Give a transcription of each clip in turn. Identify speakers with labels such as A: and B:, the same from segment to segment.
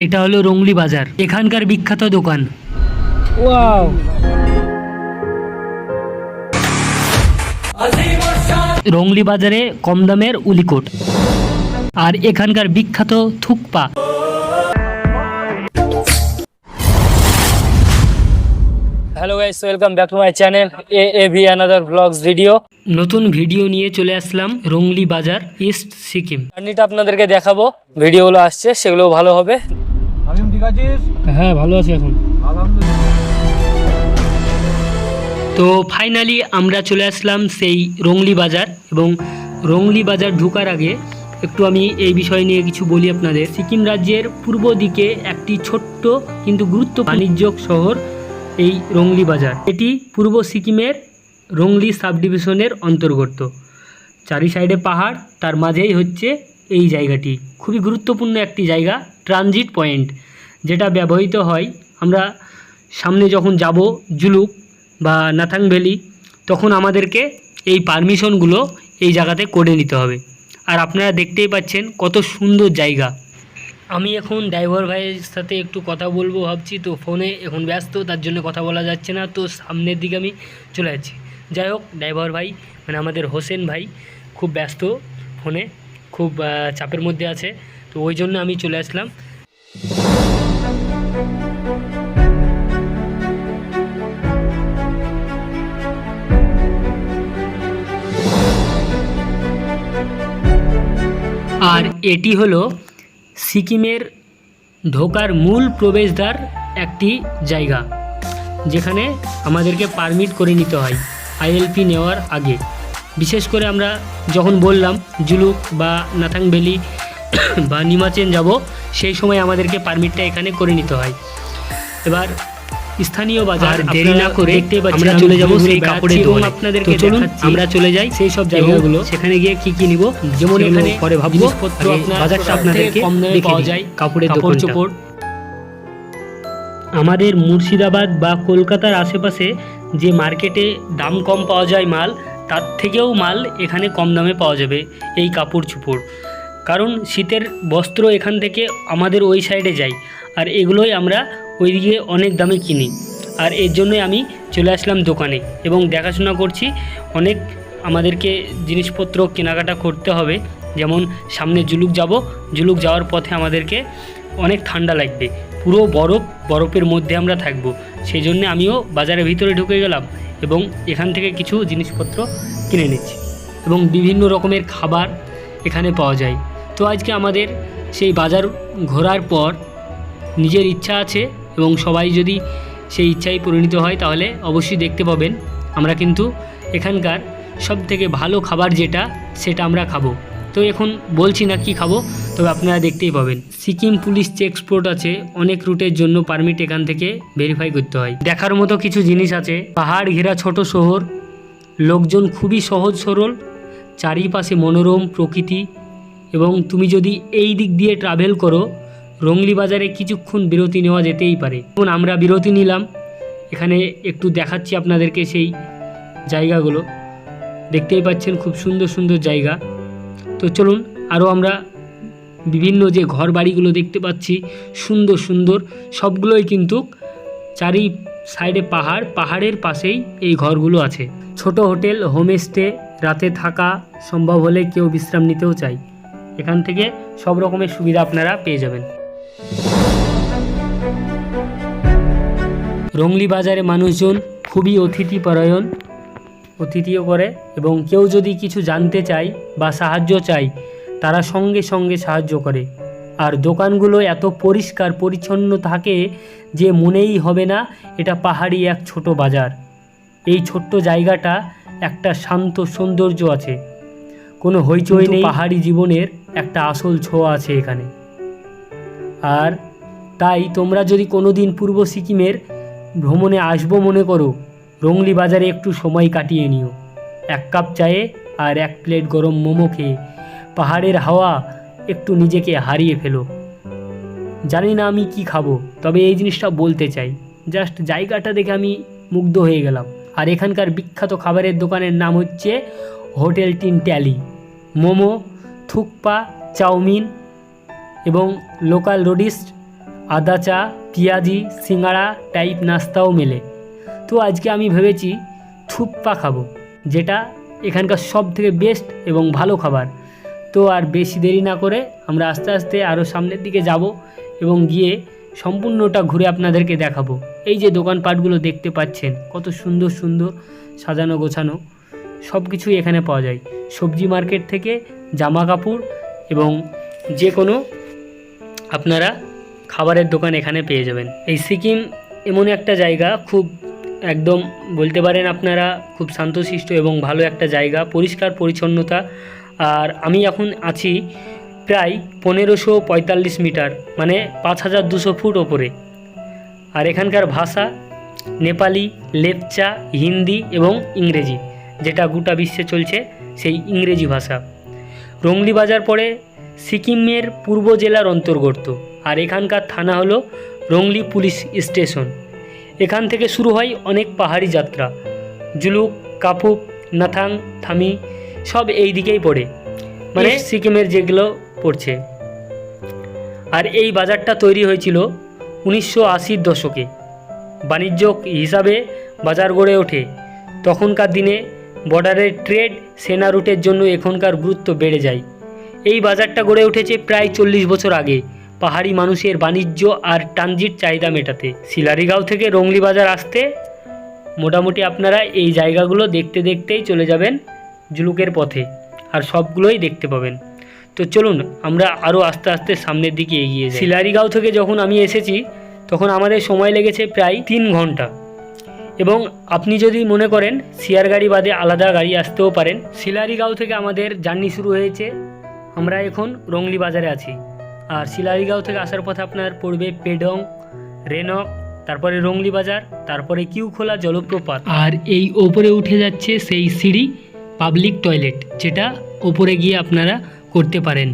A: এটা হলো রংলি বাজার এখানকার বিখ্যাত দোকান।
B: ওয়াও।
A: রংলি বাজারে কম দামের উলিকোট আর এখানকার বিখ্যাত thukpa.
B: Hello guys welcome back to my channel A A V another vlogs video
A: নতুন ভিডিও নিয়ে চলে আসলাম রংলি বাজার ইস্ট সিকিম
B: জার্নিটা আপনাদেরকে দেখাবো ভিডিওগুলো আসছে সেগুলো ভালো হবে।
C: ঠিক আছিস?
B: হ্যাঁ ভালো আছি এখন।
A: তো ফাইনালি আমরা চলে আসলাম সেই রংলি বাজার এবং রংলি বাজার ঢোকার আগে একটু আমি এই বিষয় নিয়ে কিছু বলি আপনাদের। সিকিম রাজ্যের পূর্ব দিকে একটি ছোট্ট কিন্তু গুরুত্ব বাণিজ্যিক শহর এই রংলি বাজার। এটি পূর্ব সিকিমের রংলি সাব ডিভিশনের অন্তর্গত। চারি সাইডে পাহাড় তার মাঝেই হচ্ছে এই জায়গাটি। খুবই গুরুত্বপূর্ণ একটি জায়গা ট্রানজিট পয়েন্ট। যেটা ব্যবহৃত হয়, আমরা সামনে যখন যাব জুলুক বা নাথাং ভ্যালি, তখন আমাদেরকে এই পারমিশনগুলো এই জায়গাতে করে নিতে হবে। আর আপনারা দেখতেই পাচ্ছেন কত সুন্দর জায়গা। আমি এখন ড্রাইভার ভাইয়ের সাথে একটু কথা বলব ভাবছি, তো ফোনে এখন ব্যস্ত, তার জন্য কথা বলা যাচ্ছে না। তো সামনের দিকে আমি চলে যাচ্ছি। যাই হোক, ড্রাইভার ভাই মানে আমাদের হোসেন ভাই, খুব ব্যস্ত ফোনে, খুব চাপের মধ্যে আছে। তো ওই জন্য আমি চলে আসলাম। আর এটি হলো সিকিমের ঢোকার মূল প্রবেশদ্বার একটি জায়গা, যেখানে আমাদেরকে পারমিট করে নিতে হয় আইএলপি নেওয়ার আগে। বিশেষ করে আমরা যখন বললাম, জুলুক বা নাথাং ভ্যালি বা নিমাচেন যাব, সেই সময় আমাদেরকে পারমিটটা এখানে করে নিতে হয়। এবার স্থানীয় বাজার দেরি না করে দেখতে আমরা চলে যাব সেই কাপড়ের দোকানে। আপনাদেরকে চলুন আমরা চলে যাই সেই সব জায়গাগুলো। সেখানে গিয়ে কি কি নিব? যেমন এখানে পরে ভাববো বাজারটা আপনাদেরকে কম দামে পাওয়া যায় কাপড়ের দোকান চোপড়। আমাদের মুর্শিদাবাদ বা কলকাতার আশেপাশে যে মার্কেটে দাম কম পাওয়া যায় মাল তার থেকেও মাল এখানে কম দামে পাওয়া যাবে এই কাপড় চোপড়। কারণ শীতের বস্ত্র এখান থেকে আমাদের ওই সাইডে যায় আর এগুলোই আমরা ওইদিকে অনেক দামে কিনি। আর এর জন্যই আমি চলে আসলাম দোকানে এবং দেখাশোনা করছি অনেক আমাদেরকে জিনিসপত্র কেনাকাটা করতে হবে। যেমন সামনে জুলুক যাব, জুলুক যাওয়ার পথে আমাদেরকে অনেক ঠান্ডা লাগবে। পুরো বরফ, বরফের মধ্যে আমরা থাকব। সেই জন্য আমিও বাজারের ভিতরে ঢুকে গেলাম এবং এখান থেকে কিছু জিনিসপত্র কিনে নিচ্ছি এবং বিভিন্ন রকমের খাবার এখানে পাওয়া যায়। তো আজকে আমাদের সেই বাজার ঘোরার পর নিজের ইচ্ছা আছে এবং সবাই যদি সেই ইচ্ছায় পরিণত হয় তাহলে অবশ্যই দেখতে পাবেন। আমরা কিন্তু এখানকার সব থেকে ভালো খাবার যেটা, সেটা আমরা খাব। তো এখন বলছি না কি খাব, তবে আপনারা দেখতেই পাবেন। সিকিম পুলিশ চেক স্পোর্ট আছে, অনেক রুটের জন্য পারমিট এখান থেকে ভেরিফাই করতে হয়। দেখার মতো কিছু জিনিস আছে। পাহাড় ঘেরা ছোট শহর, লোকজন খুবই সহজ সরল, চারিপাশে মনোরম প্রকৃতি এবং তুমি যদি এই দিক দিয়ে ট্রাভেল করো রংলি বাজারে কিছুক্ষণ বিরতি নেওয়া যেতেই পারে। এখন আমরা বিরতি নিলাম। এখানে একটু দেখাচ্ছি আপনাদেরকে সেই জায়গাগুলো। দেখতেই পাচ্ছেন খুব সুন্দর সুন্দর জায়গা। তো চলুন, আরও আমরা বিভিন্ন যে ঘর বাড়িগুলো দেখতে পাচ্ছি, সুন্দর সুন্দর, সবগুলোই কিন্তু চারি সাইডে পাহাড়, পাহাড়ের পাশেই এই ঘরগুলো আছে। ছোট হোটেল হোমস্টে রাতে থাকা সম্ভব হলে কেউ বিশ্রাম নিতেও চাই এখান থেকে সব রকমের সুবিধা আপনারা পেয়ে যাবেন। রংলি বাজারে মানুষজন খুবই অতিথিপরায়ণ অতিথিও করে এবং কেউ যদি কিছু জানতে চায় বা সাহায্য চায় তারা সঙ্গে সঙ্গে সাহায্য করে। আর দোকানগুলো এত পরিষ্কার পরিচ্ছন্ন থাকে যে মনেই হবে না এটা পাহাড়ি এক ছোট বাজার। এই ছোট্ট জায়গাটা একটা শান্ত সৌন্দর্য আছে। কোনো হইচই নেই। পাহাড়ি জীবনের একটা আসল ছোঁয়া আছে এখানে। আর তাই তোমরা যদি কোনো দিন পূর্ব সিকিমের ভ্রমণে আসব মনে করো, রংলি বাজারে একটু সময় কাটিয়ে নিও। এক কাপ চায়ে আর এক প্লেট গরম মোমো খেয়ে পাহাড়ের হাওয়া একটু নিজেকে হারিয়ে ফেলো। জানি না আমি কি খাব, তবে এই জিনিসটা বলতে চাই। জাস্ট জায়গাটা দেখে আমি মুগ্ধ হয়ে গেলাম। আর এখানকার বিখ্যাত খাবারের দোকানের নাম হচ্ছে হোটেল টিন ট্যালি মোমো, থুকপা, চাউমিন এবং লোকাল রোডিস আদা চা, পেঁয়াজি, সিঙ্গাড়া, টাইপ নাস্তাও মেলে। তো আজকে আমি ভেবেছি থুপ্পা খাব, যেটা এখানকার সব থেকে বেস্ট এবং ভালো খাবার। তো আর বেশি দেরি না করে আমরা আস্তে আস্তে আরও সামনের দিকে যাব এবং গিয়ে সম্পূর্ণটা ঘুরে আপনাদেরকে দেখাবো। এই যে দোকানপাটগুলো দেখতে পাচ্ছেন, কত সুন্দর সুন্দর সাজানো গোছানো সব কিছুই এখানে পাওয়া যায়। সবজি মার্কেট থেকে জামা কাপড় এবং যে কোনো আপনারা খাবারের দোকান এখানে পেয়ে যাবেন। এই সিকিম এমন একটা জায়গা, খুব একদম বলতে পারেন আপনারা খুব শান্তশিষ্ট এবং ভালো একটা জায়গা, পরিষ্কার পরিচ্ছন্নতা। আর আমি এখন আছি প্রায় পনেরোশো পঁয়তাল্লিশ মিটার মানে পাঁচ হাজার দুশো ফুট ওপরে। আর এখানকার ভাষা নেপালি, লেপচা, হিন্দি এবং ইংরেজি, যেটা গোটা বিশ্বে চলছে সেই ইংরেজি ভাষা। রংলি বাজার পড়ে সিকিমের পূর্ব জেলার অন্তর্গত আর এখানকার থানা হলো রংলি পুলিশ স্টেশন। এখান থেকে শুরু হয় অনেক পাহাড়ি যাত্রা। জুলুক কাপুক নাথাং থামি সব এই দিকেই পড়ে। মানে সিকিমের যেগুলো পড়ছে। আর এই বাজারটা তৈরি হয়েছিল উনিশশো আশির দশকে। বাণিজ্য হিসাবে বাজার গড়ে ওঠে। তখনকার দিনে বর্ডারের ট্রেড সেনা রুটের জন্য এখনকার গুরুত্ব বেড়ে যায়। এই বাজারটা গড়ে উঠেছে প্রায় চল্লিশ বছর আগে। পাহাড়ি মানুষের বাণিজ্য আর ট্রানজিট চাহিদা মেটাতে। শিলারিগাঁও থেকে রংলি বাজার আসতে মোটামুটি আপনারা এই জায়গাগুলো দেখতে দেখতেই চলে যাবেন জুলুকের পথে আর সবগুলোই দেখতে পাবেন। তো চলুন, আমরা আরও আস্তে আস্তে সামনের দিকে এগিয়ে যাই। শিলারিগাঁও থেকে যখন আমি এসেছি, তখন আমাদের সময় লেগেছে প্রায় তিন ঘণ্টা। এবং আপনি যদি মনে করেন শেয়ার গাড়ি বাদে আলাদা গাড়ি আসতেও পারেন। শিলারিগাঁও থেকে আমাদের জার্নি শুরু হয়েছে আমরা এখন রংলি বাজারে আছি। আর শিলারিগাঁও থেকে আসার পথে আপনার পড়বে পেডং রেনক তারপরে রংলি বাজার তারপরে কিউখোলা জলপ্রপাত। আর এই ওপরে উঠে যাচ্ছে সেই সিঁড়ি পাবলিক টয়লেট যেটা ওপরে গিয়ে আপনারা করতে পারেন।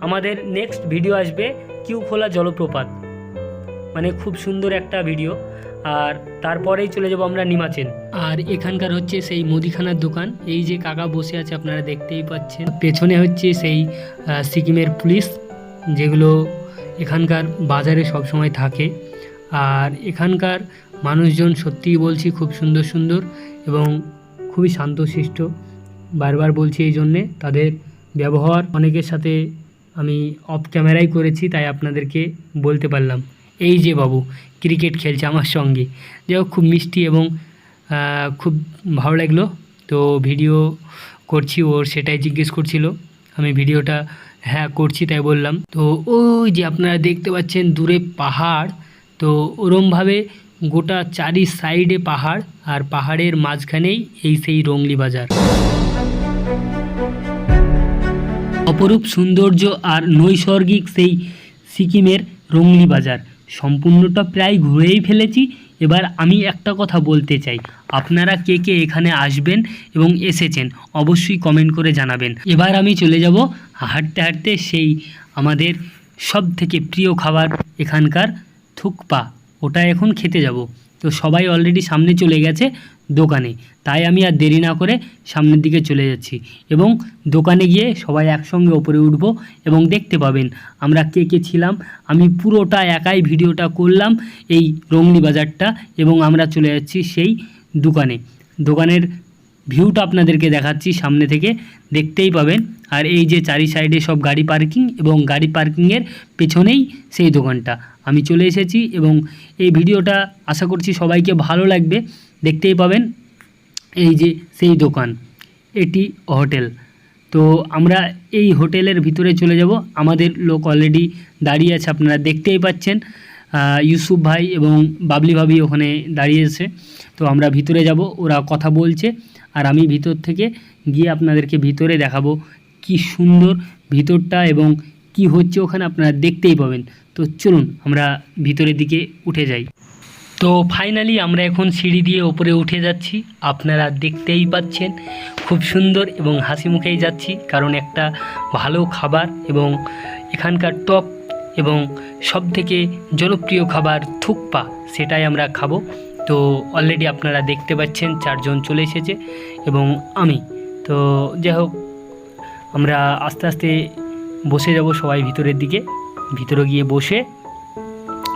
A: আমাদের নেক্সট ভিডিও আসবে কিউখোলা জলপ্রপাত। মানে খুব সুন্দর একটা ভিডিও আর তারপরেই চলে যাব আমরা নিমাচেন আর এখানকার হচ্ছে সেই মুদিখানার দোকান। এই যে কাকা বসে আছে, আপনারা দেখতেই পাচ্ছেন। পেছনে হচ্ছে সেই সিকিমের পুলিশ, যেগুলো এখানকার বাজারে সব সময় থাকে। আর এখানকার মানুষজন সত্যিই বলছি খুব সুন্দর সুন্দর এবং খুবই শান্তশিষ্ট। বারবার বলছি এই জন্যে, তাদের ব্যবহার অনেকের সাথে আমি অফ ক্যামেরাই করেছি, তাই আপনাদেরকে বলতে পারলাম। এই যে বাবু ক্রিকেট খেলছে আমার সঙ্গে। যাই খুব মিষ্টি এবং খুব ভালো লাগল। তো ভিডিও করছি ওর সেটাই জিজ্ঞেস করছিল। আমি ভিডিওটা হ্যাঁ করছি তাই বললাম। তো ওই যে আপনারা দেখতে পাচ্ছেন দূরে পাহাড়, তো ওরমভাবে গোটা চারি সাইডে পাহাড় আর পাহাড়ের মাঝখানেই এই সেই রংলি বাজার। অপরূপ সৌন্দর্য আর নৈসর্গিক সেই সিকিমের রংলি বাজার। সম্পূর্ণটা প্রায় ঘুরেই ফেলেছি। এবার আমি একটা কথা বলতে চাই। আপনারা কে কে এখানে আসবেন এবং এসেছেন, অবশ্যই কমেন্ট করে জানাবেন। এবার আমি চলে যাব হাঁটতে হাঁটতে সেই আমাদের সব থেকে প্রিয় খাবার এখানকার থুকপা। ওটা এখন খেতে যাব। তো সবাই অলরেডি সামনে চলে গেছে দোকানে। তাই আমি আর দেরি না করে সামনের দিকে চলে যাচ্ছি এবং দোকানে গিয়ে সবাই একসঙ্গে ওপরে উঠবো এবং দেখতে পাবেন আমরা কে কে ছিলাম। আমি পুরোটা একাই ভিডিওটা করলাম এই রংলি বাজারটা এবং আমরা চলে যাচ্ছি সেই দোকানে। দোকানের ভিউটা আপনাদেরকে দেখাচ্ছি সামনে থেকে, দেখতেই পাবেন। আর এই যে চারি সাইডে সব গাড়ি পার্কিং এবং গাড়ি পার্কিংয়ের পেছনেই সেই দোকানটা। আমি চলে এসেছি এবং এই ভিডিওটা আশা করছি সবাইকে ভালো লাগবে। দেখতেই পাবেন এই যে সেই দোকান, এটি হোটেল। তো আমরা এই হোটেলের ভিতরে চলে যাব। আমাদের লোক অলরেডি দাঁড়িয়ে আছে, আপনারা দেখতেই পাচ্ছেন। ইউসুফ ভাই এবং বাবলি ভাবি ওখানে দাঁড়িয়েছে তো আমরা ভিতরে যাব, ওরা কথা বলছে। আর আমি ভিতর থেকে গিয়ে আপনাদেরকে ভিতরে দেখাবো কি সুন্দর ভিতরটা এবং কি হচ্ছে ওখানে আপনারা দেখতেই পাবেন। তো চলুন, আমরা ভিতরের দিকে উঠে যাই। তো ফাইনালি আমরা এখন সিঁড়ি দিয়ে ওপরে উঠে যাচ্ছি। আপনারা দেখতেই পাচ্ছেন, খুব সুন্দর এবং হাসি মুখেই যাচ্ছি, কারণ একটা ভালো খাবার এবং এখানকার টপ এবং সব থেকে জনপ্রিয় খাবার থুকপা, সেটাই আমরা খাব। তো অলরেডি আপনারা দেখতে পাচ্ছেন, চারজন চলে এসেছে এবং আমি। তো যাই হোক, আমরা আস্তে আস্তে বসে যাব সবাই ভিতরের দিকে। ভিতরে গিয়ে বসে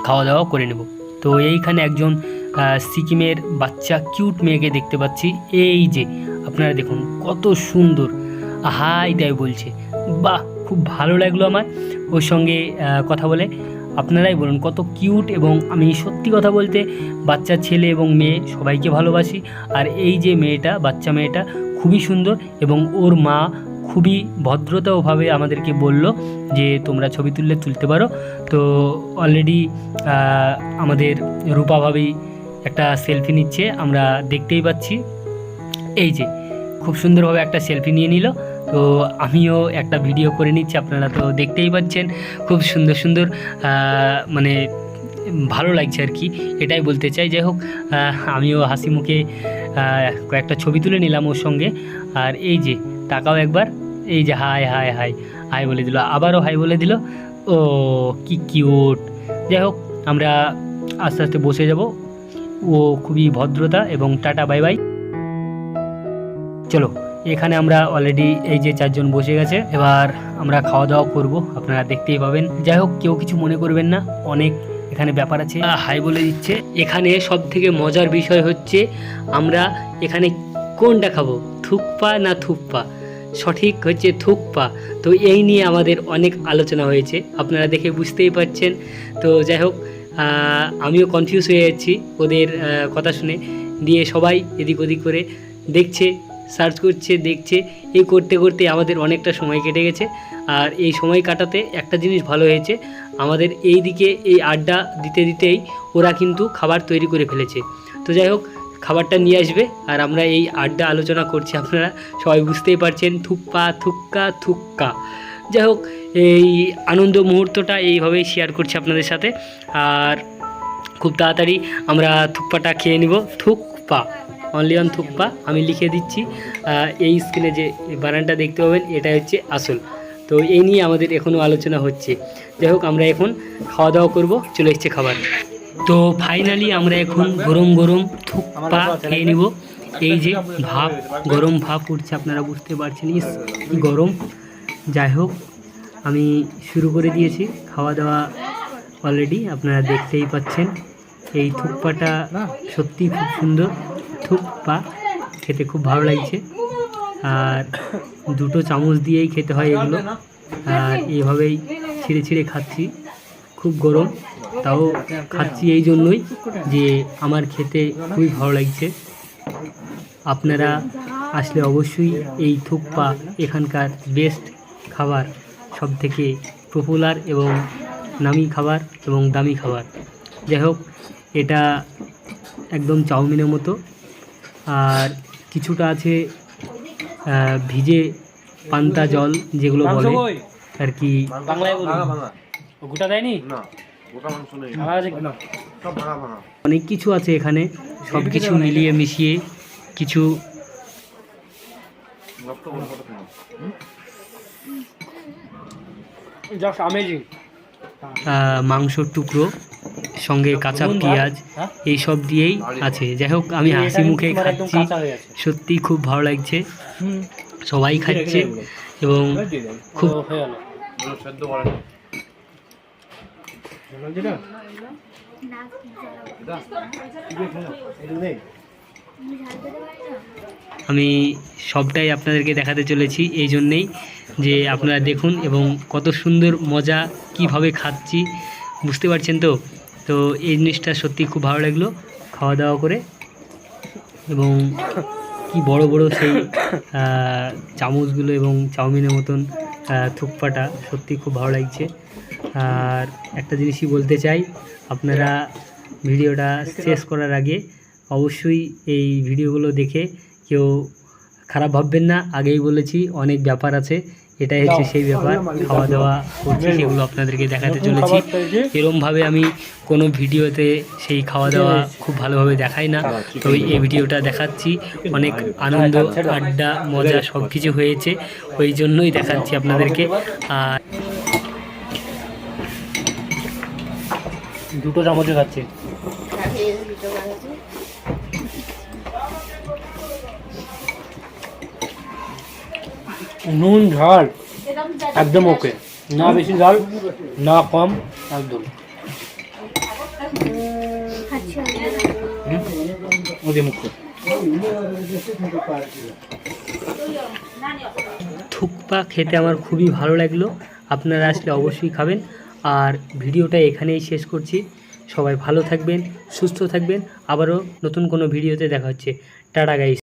A: খাওয়া দাওয়া করে নেব। তো এইখানে একজন সিকিমের বাচ্চা, কিউট মেয়েকে দেখতে পাচ্ছি। এই যে, আপনারা দেখুন কত সুন্দর। হাই তাই বলছে। বাহ, খুব ভালো লাগল আমার। ওর সঙ্গে কথা বলে আপনারাই বলুন কত কিউট এবং আমি সত্যি কথা বলতে বাচ্চা ছেলে এবং মেয়ে সবাইকে ভালোবাসি। আর এই যে মেয়েটা, বাচ্চা মেয়েটা খুবই সুন্দর এবং ওর মা খুবই ভদ্রতাভাবে আমাদেরকে বলল যে, তোমরা ছবি তুললে তুলতে পারো। তো অলরেডি আমাদের রূপাভাবেই একটা সেলফি নিচ্ছে, আমরা দেখতেই পাচ্ছি। এই যে, খুব সুন্দরভাবে একটা সেলফি নিয়ে নিল। তো আমিও একটা ভিডিও করে নিচ্ছি, আপনারা তো দেখতেই পাচ্ছেন। খুব সুন্দর সুন্দর মানে ভালো লাগছে আর কি, এটাই বলতে চাই। যাই হোক আমিও হাসি মুখে কয়েকটা ছবি তুলে নিলাম ওর সঙ্গে। আর এই যে তাকাও একবার। এই যে হাই হাই হাই হাই বলে দিল, আবারও হাই বলে দিল। ও, কি কিউট। যাই হোক, আমরা আস্তে আস্তে বসে যাব। ও খুবই ভদ্রতা এবং টাটা, বাই বাই। চলো, এখানে আমরা অলরেডি এই যে চারজন বসে গেছে, এবার আমরা খাওয়া দাওয়া করব, আপনারা দেখতেই পাবেন। যাই হোক, কেউ কিছু মনে করবেন না, অনেক এখানে ব্যাপার আছে। হাই বলে দিচ্ছে। এখানে সব থেকে মজার বিষয় হচ্ছে, আমরা এখানে কোনটা খাব? থুকপা না থুপ্পা? সঠিক হচ্ছে থুকপা তো এই নিয়ে আমাদের অনেক আলোচনা হয়েছে, আপনারা দেখে বুঝতেই পারছেন। তো যাই হোক আমিও কনফিউজ হয়ে যাচ্ছি ওদের কথা শুনে। দিয়ে সবাই এদিক ওদিক করে দেখছে সার্চ করছে, দেখছে। এই করতে করতে আমাদের অনেকটা সময় কেটে গেছে। আর এই সময় কাটাতে একটা জিনিস ভালো হয়েছে, আমাদের এই দিকে এই আড্ডা দিতে দিতেই ওরা কিন্তু খাবার তৈরি করে ফেলেছে। তো যাই হোক খাবারটা নিয়ে আসবে। আর আমরা এই আড্ডা আলোচনা করছি, আপনারা সবাই বুঝতেই পারছেন, থুপ্পা, থুক্কা থুক্কা। যাই হোক, এই আনন্দ মুহূর্তটা এইভাবেই শেয়ার করছি আপনাদের সাথে। আর খুব তাড়াতাড়ি আমরা থুপ্পাটা খেয়ে নিব। থুকপা অনলি অন থুকপা আমি লিখে দিচ্ছি। এই স্ক্রিনে যে বানানটা দেখতে পাবেন এটা হচ্ছে আসল। তো এই নিয়ে আমাদের এখনও আলোচনা হচ্ছে। যাই হোক, আমরা এখন খাওয়া দাওয়া করব, চলে এসছে খাবার। তো ফাইনালি আমরা এখন গরম গরম থুকপা খেয়ে নিব। এই যে ভাপ, গরম ভাপ উঠছে, আপনারা বুঝতে পারছেন গরম। যাই হোক, আমি শুরু করে দিয়েছি, খাওয়া দাওয়া অলরেডি আপনারা দেখতেই পাচ্ছেন। এই থুকপাটা সত্যি খুব সুন্দর থুকপা খেতে খুব ভালো লাগছে। আর দুটো চামচ দিয়েই খেতে হয় এগুলো। আর এইভাবেই ছিঁড়ে ছিঁড়ে খাচ্ছি, খুব গরম। তাও খাচ্ছি এই জন্যই যে আমার খেতে খুবই ভালো লাগছে। আপনারা আসলে অবশ্যই এই থুকপা এখানকার বেস্ট খাবার সব থেকে পপুলার এবং নামি খাবার এবং দামি খাবার। যাই হোক এটা একদম চাউমিনের মতো। আর কিছুটা আছে ভিজে পান্তা জল যেগুলো বলে আর কি
B: বাংলায় গোটা দেয়নি?
A: অনেক কিছু আছে এখানে সব কিছু মিলিয়ে মিশিয়ে কিছু মাংসর টুকরো সঙ্গে কাঁচা পেঁয়াজ
B: হ্যাঁ?
A: এই সব দিয়েই আছে। যাই হোক আমি হাসি মুখে খাচ্ছি। সত্যি খুব ভালো লাগছে। সবাই খাচ্ছে এবং খুব
B: ও, হয়ে গেল
C: ওগুলো সেদ্ধ করে না
A: আমি সবটাই আপনাদেরকে দেখাতে চলেছি এই জন্যেই যে আপনারা দেখুন এবং কত সুন্দর মজা কীভাবে খাচ্ছি, বুঝতে পারছেন তো? তো এই জিনিসটা সত্যি খুব ভালো লাগল খাওয়া দাওয়া করে। এবং কি বড় বড় সেই চামচগুলো এবং চাউমিনের মতন আহ, থুকপাটা সত্যি খুব ভালো লাগছে। আর একটা জিনিসই বলতে চাই আপনারা ভিডিওটা শেষ করার আগে অবশ্যই এই ভিডিওগুলো দেখে কেউ খারাপ ভাববেন না। আগেই বলেছি অনেক ব্যাপার আছে। এটাই হচ্ছে সেই ব্যাপার খাওয়া দাওয়া করছি সেগুলো আপনাদেরকে দেখাতে চলেছি। এরমভাবে আমি কোনো ভিডিওতে সেই খাওয়া দাওয়া খুব ভালোভাবে দেখাই না তো এই ভিডিওটা দেখাচ্ছি। অনেক আনন্দ আড্ডা মজা সব কিছু হয়েছে ওই জন্যই দেখাচ্ছি আপনাদেরকে। আর
B: দুটো চামচে খাচ্ছে। নুন, ঝাল, একদম ওকে। না বেশি ঝাল, না কম, একদম।
A: থুকপা খেতে আমার খুবই ভালো লাগল। আপনারা আসলে অবশ্যই খাবেন। আর ভিডিওটা এখানেই শেষ করছি। সবাই ভালো থাকবেন, সুস্থ থাকবেন। আবারও নতুন কোনো ভিডিওতে দেখা হচ্ছে। Tata guys